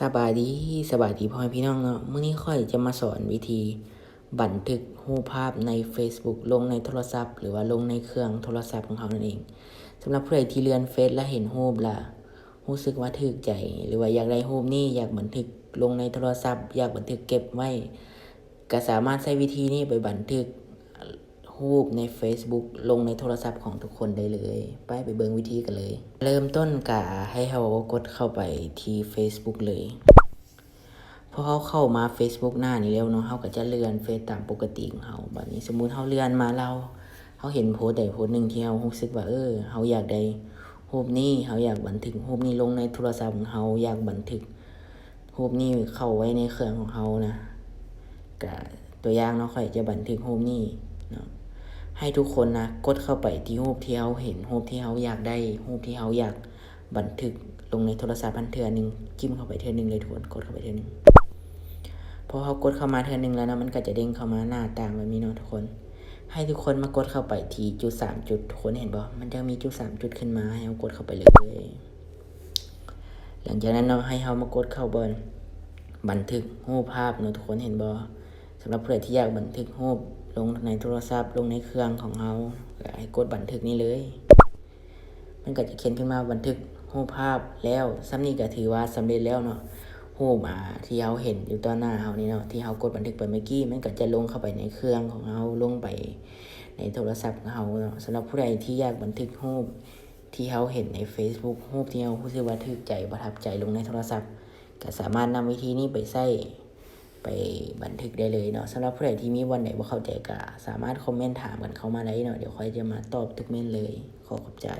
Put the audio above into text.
สบายดีสบายดีพ่อพี่น้องเนาะมื้อนี้ค่อยจะมาสอนวิธีบันทึกรูปภาพใน Facebook ลงในโทรศัพท์ หรือว่าลงในเครื่องโทรศัพท์ของเขานั่นเองสำหรับผู้ใดที่เลื่อนเฟซและเห็นรูปล่ะรู้สึกว่าถูกใจ หรือว่าอยากได้รูปนี้อยากบันทึกลงในโทรศัพท์ อยากบันทึกเก็บไว้ก็สามารถใช้วิธีนี้ไปบันทึก รูปใน Facebook ลงในโทรศัพท์ของทุกคนได้เลย ไปไปเบิงวิธีกันเลย เริ่มต้นกะให้เรากดเข้าไปที่ Facebook เลยพอเขาเข้ามา Facebook หน้านี้แล้วเนาะเขาก็จะเลื่อนเฟซตามปกติของเขาแบัดนี้สมมุติเขาเลื่อนมาเราเขาเห็นโพสต์ใดโพสต์หนึ่งที่เขารู้สึกว่าเออเขาอยากได้รูปนี้เขาอยากบันทึกรูปนี้ลงในโทรศัพท์ของเขาอยากบันทึกรูปนี้เข้าไว้ในเครื่องของเขานะก็ตัวอย่างเนาะค่อยจะบันทึกรูปนี้เนาะ ให้ทุกคนนะกดเข้าไปที่รูปที่เขาเห็นรูปที่เขาอยากได้รูปที่เขาอยากบันทึกลงในโทรศัพท์พันเทือหนึ่งจิ้มเข้าไปเทือหนึ่งเลยทุกคนกดเข้าไปเทือหนึ่งพอเขากดเข้ามาเทือหนึ่งแล้วนะมันก็จะเด้งเข้ามาหน้าต่างแบบนี้เนาะทุกคน ให้ทุกคนมากดเข้าไปที่จุดสามจุดทุกคนเห็นบ่มันจะมีจุดสามจุดขึ้นมาให้เขากดเข้าไปเลย หลังจากนั้นเนาะให้เขามากดเข้าบนบันทึกรูปภาพเนาะทุกคนเห็นบ่ำหรับเพื่อนที่อยากบันทึกรูปลงในโทรศัพท์ลงในเครื่องของเราก็ให้กดบันทึกนี้เลย มันก็จะเขียนขึ้นมาบันทึกรูปภาพแล้วซ้ำนี้ก็ถือว่าสำเร็จแล้วเนาะรูปอ่าที่เราเห็นอยู่ต่อหน้าเรานี่เนาะที่เรากดบันทึกไปเมื่อกี้มันก็จะลงเข้าไปในเครื่องของเราลงไปในโทรศัพท์ของเราเนาะสำหรับผู้ใดที่อยากบันทึกรูปที่เราเห็นใน Facebook รูปที่เรารู้สึกว่าทึกใจประทับใจลงในโทรศัพท์ ก็สามารถนำวิธีนี้ไปใช้ ไปบันทึกได้เลยเนาะสำหรับผู้ใดที่มีวันไหนว่าเข้าใจก็สามารถคอมเมนต์ถามกันเข้ามาได้เนาะเดี๋ยวค่อยจะมาตอบทุกเมนเลย ขอขอบใจ